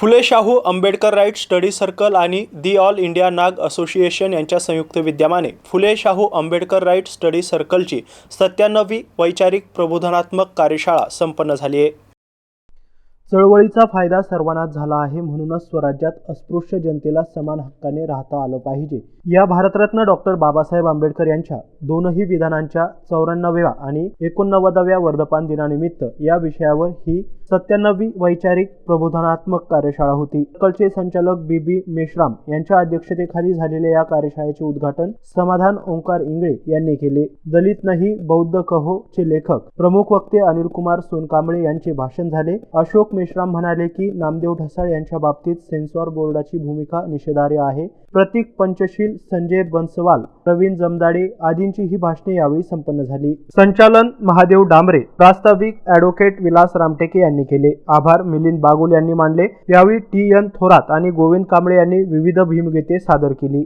Phule Shahu Ambedkar right study circle आणि the all India Nag association यांच्या संयुक्त विद्यमाने फुले शाहू आंबेडकर राईट स्टडी सर्कलची सत्त्याण्णवी वैचारिक प्रबोधनात्मक कार्यशाळा संपन्न झाली आहे. चळवळीचा फायदा सर्वांनाच झाला आहे म्हणूनच स्वराज्यात अस्पृश्य जनतेला समान हक्काने राहता आलं पाहिजे. या भारतरत्न डॉक्टर बाबासाहेब आंबेडकर यांच्या दोनही विधानांच्या चौऱ्याण्णव्या आणि एकोणनव्वदाव्या वर्धपान दिनानिमित्त या विषयावर ही सत्त्याण्णवी वैचारिक प्रबोधनात्मक कार्यशाळा होती. कलचे संचालक बी बी मेश्राम यांच्या अध्यक्षतेखाली झालेल्या या कार्यशाळेचे उद्घाटन समाधान ओंकार इंगळे यांनी केले. दलित नाही बौद्ध कहो चे लेखक प्रमुख वक्ते अनिल कुमार सोनकांबळे यांचे भाषण झाले. अशोक मेश्राम म्हणाले की नामदेव ढसाळ यांच्या बाबतीत सेन्सॉर बोर्डाची भूमिका निषेधार्ह आहे. प्रतीक पंचशील संजय बन्सवाल प्रवीण जमदाडे आदींची ही भाषणे यावेळी संपन्न झाली. संचालन महादेव डांबरे प्रास्ताविक ॲडव्होकेट विलास रामटेके यांनी केले. आभार मिलिंद बागुल यांनी मानले. यावेळी टी एन थोरात आणि गोविंद कांबळे यांनी विविध भीमगीते सादर केली.